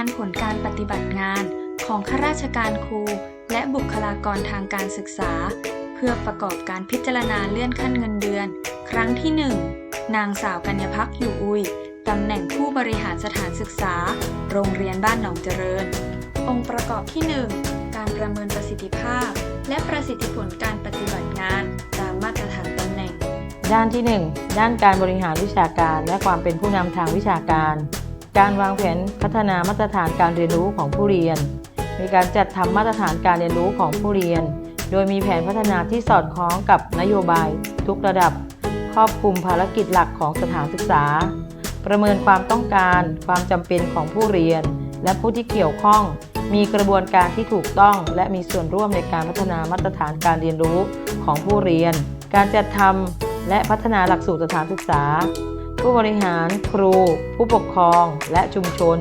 านผลการปฏิบัติงานของข้าราชการครู และบุคลากรทางการศึกษา เพื่อประกอบการพิจารณาเลื่อนขั้นเงินเดือน ครั้งที่ 1 นางสาวกัญญพักอยู่อุยตำแหน่งผู้บริหารสถานศึกษา โรงเรียนบ้านหนองเจริญ องค์ประกอบที่ 1 การประเมินประสิทธิภาพ และประสิทธิผลการปฏิบัติงาน ตามมาตรฐานตำแหน่ง ด้านที่ 1 ด้านการบริหารวิชาการ และความเป็นผู้นำทางวิชาการ การวางแผนพัฒนามาตรฐานการเรียนรู้ของผู้เรียน มีการจัดทำมาตรฐานการเรียนรู้ของผู้เรียน โดยมีแผนพัฒนาที่สอดคล้องกับนโยบาย ทุกระดับ ครอบคลุมภารกิจหลักของสถานศึกษา ประเมินความต้องการ ความจำเป็นของผู้เรียน และผู้ที่เกี่ยวข้อง มีกระบวนการที่ถูกต้อง และมีส่วนร่วมในการพัฒนามาตรฐานการเรียนรู้ของผู้เรียน การจัดทำและพัฒนาหลักสูตรสถานศึกษา ผู้บริหารครู ผู้ปกครอง และชุมชน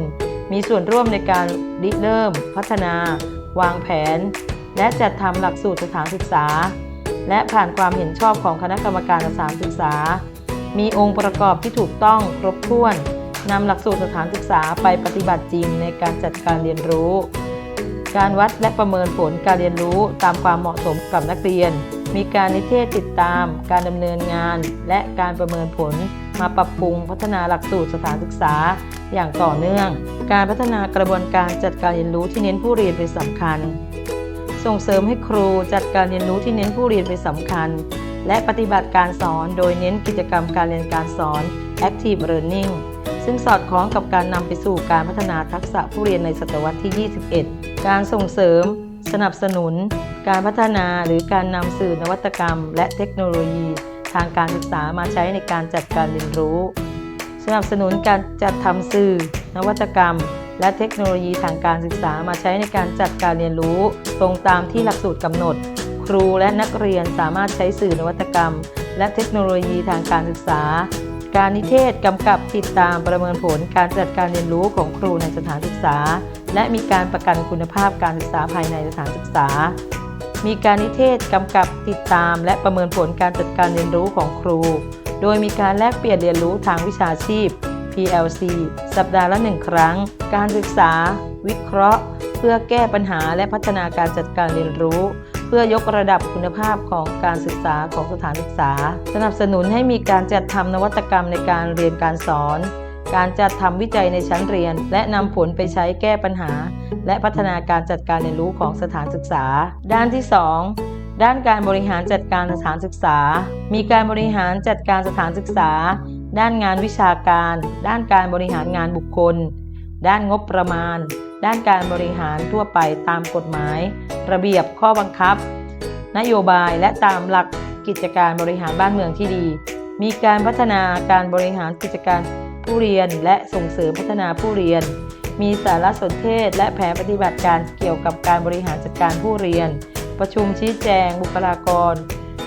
มีส่วนร่วมในการริเริ่ม พัฒนา วางแผน และจัดทำหลักสูตรสถานศึกษา และผ่านความเห็นชอบของคณะกรรมการสถานศึกษา มีองค์ประกอบที่ถูกต้องครบถ้วนนำหลักสูตรสถานศึกษาไปปฏิบัติจริงในการจัดการเรียนรู้ การวัดและประเมินผลการเรียนรู้ตามความเหมาะสมกับนักเรียน มีการนิเทศติดตาม การดำเนินงาน และการประเมินผล มาปรับปรุงพัฒนาหลักสูตรสถานศึกษาอย่างต่อเนื่อง การพัฒนากระบวนการจัดการเรียนรู้ที่เน้นผู้เรียนเป็นสำคัญ ส่งเสริมให้ครูจัดการเรียนรู้ที่เน้นผู้เรียนเป็นสำคัญ และปฏิบัติการสอนโดยเน้นกิจกรรมการเรียนการสอน active learning ซึ่งสอดคล้องกับการนำไปสู่การพัฒนาทักษะผู้เรียนในศตวรรษที่ 21 การส่งเสริม สนับสนุน การพัฒนาหรือการนำสื่อนวัตกรรม และเทคโนโลยี ทางการศึกษามาใช้ในการจัดการเรียนรู้ สนับสนุนการจัดทำสื่อ นวัตกรรม และเทคโนโลยีทางการศึกษามาใช้ในการจัดการเรียนรู้ ตรงตามที่หลักสูตรกำหนด ครูและนักเรียนสามารถใช้สื่อนวัตกรรม และเทคโนโลยีทางการศึกษา การนิเทศกำกับติดตามประเมินผลการจัดการเรียนรู้ของครูในสถานศึกษา และมีการประกันคุณภาพการศึกษาภายในสถานศึกษา มีการนิเทศกำกับติดตาม และประเมินผลการจัดการเรียนรู้ของครู โดยมีการแลกเปลี่ยนเรียนรู้ทางวิชาชีพ PLC สัปดาห์ละหนึ่งครั้ง การศึกษา วิเคราะห์ เพื่อแก้ปัญหาและพัฒนาการจัดการเรียนรู้ เพื่อยกระดับคุณภาพของการศึกษาของสถานศึกษา สนับสนุนให้มีการจัดทำนวัตกรรมในการเรียนการสอน การจัดทำวิจัยในชั้นเรียน และนำผลไปใช้แก้ปัญหา และพัฒนาการจัดการเรียนรู้ของสถานศึกษา ด้านที่ 2 ด้านการบริหารจัดการสถานศึกษา มีการบริหารจัดการสถานศึกษา ด้านงานวิชาการ ด้านการบริหารงานบุคคล ด้านงบประมาณ ด้านการบริหารทั่วไปตามกฎหมาย ระเบียบข้อบังคับ นโยบายและตามหลักกิจการบริหารบ้านเมืองที่ดี มีการพัฒนาการบริหารกิจการ ผู้เรียน และส่งเสริมพัฒนาผู้เรียน มีสารสนเทศ และแผนปฏิบัติการเกี่ยวกับการบริหารจัดการผู้เรียน ประชุมชี้แจง บุคลากร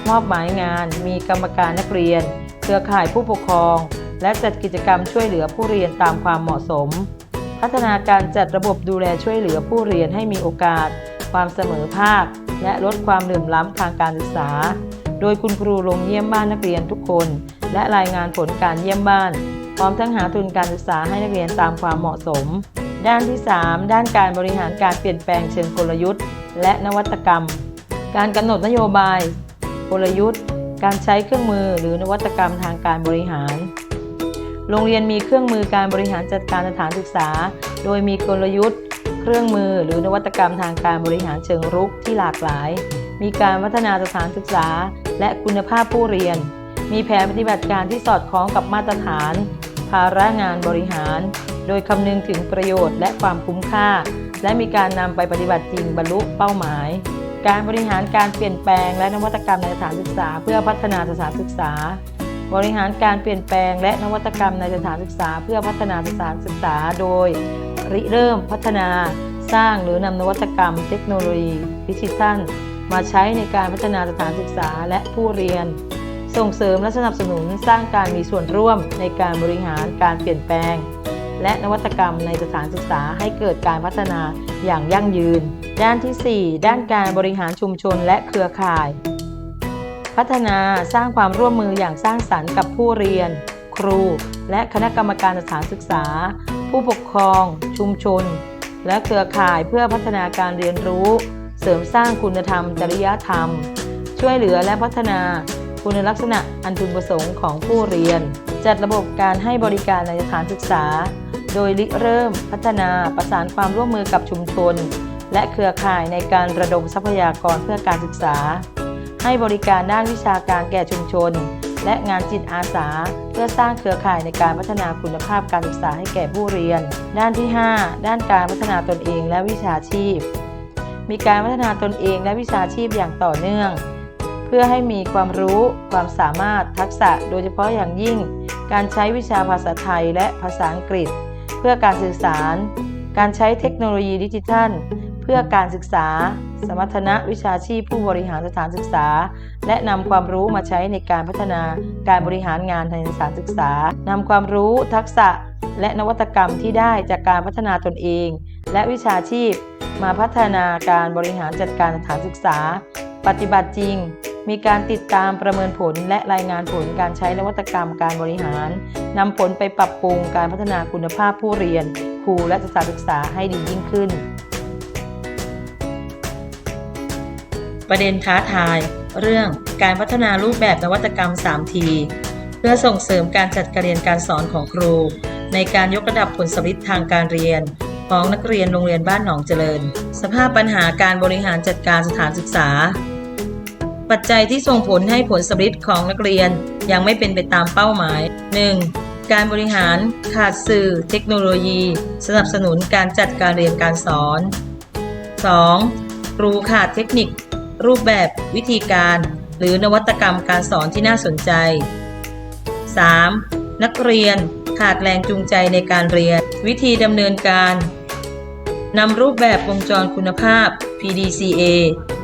มอบหมายงาน มีกรรมการนักเรียน เครือข่ายผู้ปกครอง และจัดกิจกรรมช่วยเหลือผู้เรียนตามความเหมาะสม พัฒนาการจัดระบบดูแลช่วยเหลือผู้เรียนให้มีโอกาส ความเสมอภาค และลดความเหลื่อมล้ำทางการศึกษา โดยคุณครูลงเยี่ยมบ้านนักเรียนทุกคน และรายงานผลการเยี่ยมบ้าน พร้อมทั้งหาทุนการศึกษาให้นักเรียนตามความเหมาะสม ด้านที่ 3 ด้านการบริหารการเปลี่ยนแปลงเชิงกลยุทธ์ และนวัตกรรม การกำหนดนโยบาย กลยุทธ์ การใช้เครื่องมือหรือนวัตกรรมทางการบริหาร โรงเรียนมีเครื่องมือการบริหารจัดการสถานศึกษา โดยมีกลยุทธ์ เครื่องมือหรือนวัตกรรมทางการบริหารเชิงรุกที่หลากหลาย มีการพัฒนาสถานศึกษา และคุณภาพผู้เรียน มีแผนปฏิบัติการที่สอดคล้องกับมาตรฐาน ภาระงานบริหาร โดยคำนึงถึงประโยชน์และความคุ้มค่า และมีการนำไปปฏิบัติจริงบรรลุเป้าหมาย การบริหารการเปลี่ยนแปลงและนวัตกรรมในสถานศึกษา เพื่อพัฒนาสถานศึกษา บริหารการเปลี่ยนแปลงและนวัตกรรมในสถานศึกษา เพื่อพัฒนาสถานศึกษา โดยริเริ่มพัฒนาสร้างหรือนำนวัตกรรม เทคโนโลยีดิจิทัลมาใช้ในการพัฒนาสถานศึกษาและผู้เรียน ส่งเสริมและสนับสนุนสร้างการมีส่วนร่วมในการบริหารการเปลี่ยนแปลง และนวัตกรรมในสถานศึกษาให้เกิดการพัฒนาอย่างยั่งยืน ด้านทีสี่ 4 ด้านการบริหารชุมชนและเครือข่าย พัฒนาสร้างความร่วมมืออย่างสร้างสรรค์กับผู้เรียน ครู และคณะกรรมการสถานศึกษา ผู้ปกครอง ชุมชน และเครือข่ายเพื่อพัฒนาการเรียนรู้ เสริมสร้างคุณธรรม จริยธรรม ช่วยเหลือและพัฒนา คุณลักษณะอันพึงประสงค์ของผู้เรียน จัดระบบการให้บริการในสถานศึกษา โดยริเริ่มพัฒนาประสานความร่วมมือกับชุมชน และเครือข่ายในการระดมทรัพยากรเพื่อการศึกษา ให้บริการด้านวิชาการแก่ชุมชน และงานจิตอาสา เพื่อสร้างเครือข่ายในการพัฒนาคุณภาพการศึกษาให้แก่ผู้เรียน ด้านที่ 5 ด้านการพัฒนาตนเองและวิชาชีพ มีการพัฒนาตนเองและวิชาชีพอย่างต่อเนื่อง พื่อให้มีความรู้ความสามารถทักษะโดยเฉพาะอย่างยิ่ง การใช้วิชาภาษาไทยและภาษาอังกฤษ เพื่อการสื่อสาร การใช้เทคโนโลยีดิจิทัล เพื่อการศึกษา สมรรถนะวิชาชีพผู้บริหารสถานศึกษา และนำความรู้มาใช้ในการพัฒนาการบริหารงานในสถานศึกษานำความรู้ทักษะและนวัตกรรมที่ได้จากการพัฒนาตนเอง และวิชาชีพ มาพัฒนาการบริหารจัดการสถานศึกษา ปฏิบัติจริง มีการติดตามประเมินผลและรายงานผลการใช้นวัตกรรมการบริหารนำผลไปปรับปรุงการพัฒนาคุณภาพผู้เรียน ครูและสถานศึกษาให้ดียิ่งขึ้น ประเด็นท้าทาย เรื่องการพัฒนารูปแบบนวัตกรรม 3T เพื่อส่งเสริมการจัดการเรียนการสอนของครู ในการยกระดับผลสำลิดทางการเรียนของนักเรียนโรงเรียนบ้านหนองเจริญ สภาพปัญหาการบริหารจัดการสถานศึกษา ปัจจัยที่ส่งผลให้ผลสำลิดของนักเรียนยังไม่เป็นไปตามเป้าหมาย 1. การบริหารขาดสื่อเทคโนโลยี สนับสนุนการจัดการเรียนการสอน 2. ครูขาดเทคนิค รูปแบบวิธีการ หรือนวัตกรรมการสอนที่น่าสนใจ 3. นักเรียนขาดแรงจูงใจในการเรียน วิธีดำเนินการนำรูปแบบวงจรคุณภาพ PDCA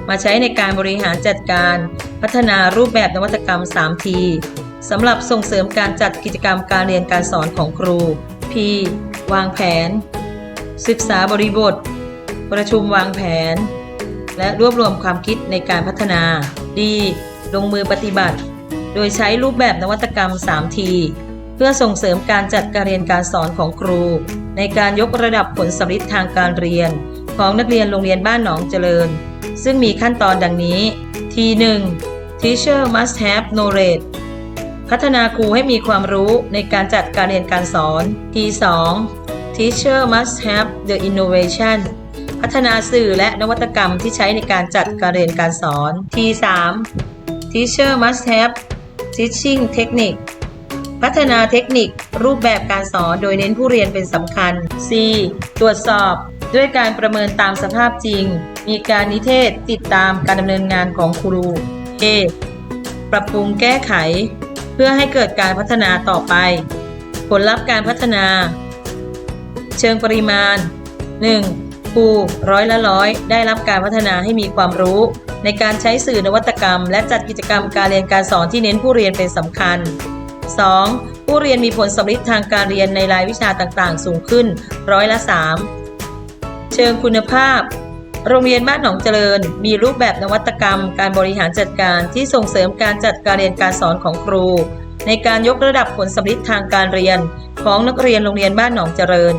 มาใช้ในการบริหารจัดการพัฒนารูปแบบนวัตกรรม 3T สำหรับส่งเสริมการจัดกิจกรรมการเรียนการสอนของครู P วางแผน ศึกษาบริบท ประชุมวางแผน และรวบรวมความคิดในการพัฒนา D ลงมือปฏิบัติ โดยใช้รูปแบบนวัตกรรม 3T เพื่อส่งเสริมการจัดการเรียนการสอนของครู ในการยกระดับผลสำลิดทางการเรียน ของนักเรียนโรงเรียนบ้านหนองเจริญ ซึ่งมีขั้นตอนดังนี้ T1 Teacher must have knowledge พัฒนาครูให้มีความรู้ในการจัดการเรียนการสอน T2 Teacher must have the innovation พัฒนาสื่อและนวัตกรรมที่ใช้ในการจัดการเรียนการสอน T3 Teacher must have teaching technique พัฒนาเทคนิครูปแบบการสอนโดยเน้นผู้เรียนเป็นสำคัญ C ตรวจสอบ ด้วยการประเมินตามสภาพจริง มีการนิเทศติดตามการดำเนินงานของครู A ปรับปรุงแก้ไข เพื่อให้เกิดการพัฒนาต่อไป ผลลัพธ์การพัฒนา เชิงปริมาณ 1. ครูร้อยละร้อยได้รับการพัฒนาให้มีความรู้ ในการใช้สื่อนวัตกรรม และจัดกิจกรรมการเรียนการสอนที่เน้นผู้เรียนเป็นสำคัญ 2. ผู้เรียนมีผลสำลิดทางการเรียนในรายวิชาต่างๆ สูงขึ้นร้อยละ3 เชิงคุณภาพ โรงเรียนบ้านหนองเจริญ มีรูปแบบนวัตกรรม การบริหารจัดการที่ส่งเสริมการจัดการเรียนการสอนของครู ในการยกระดับผลสำลิดทางการเรียน ของนักเรียนโรงเรียนบ้านหนองเจริญ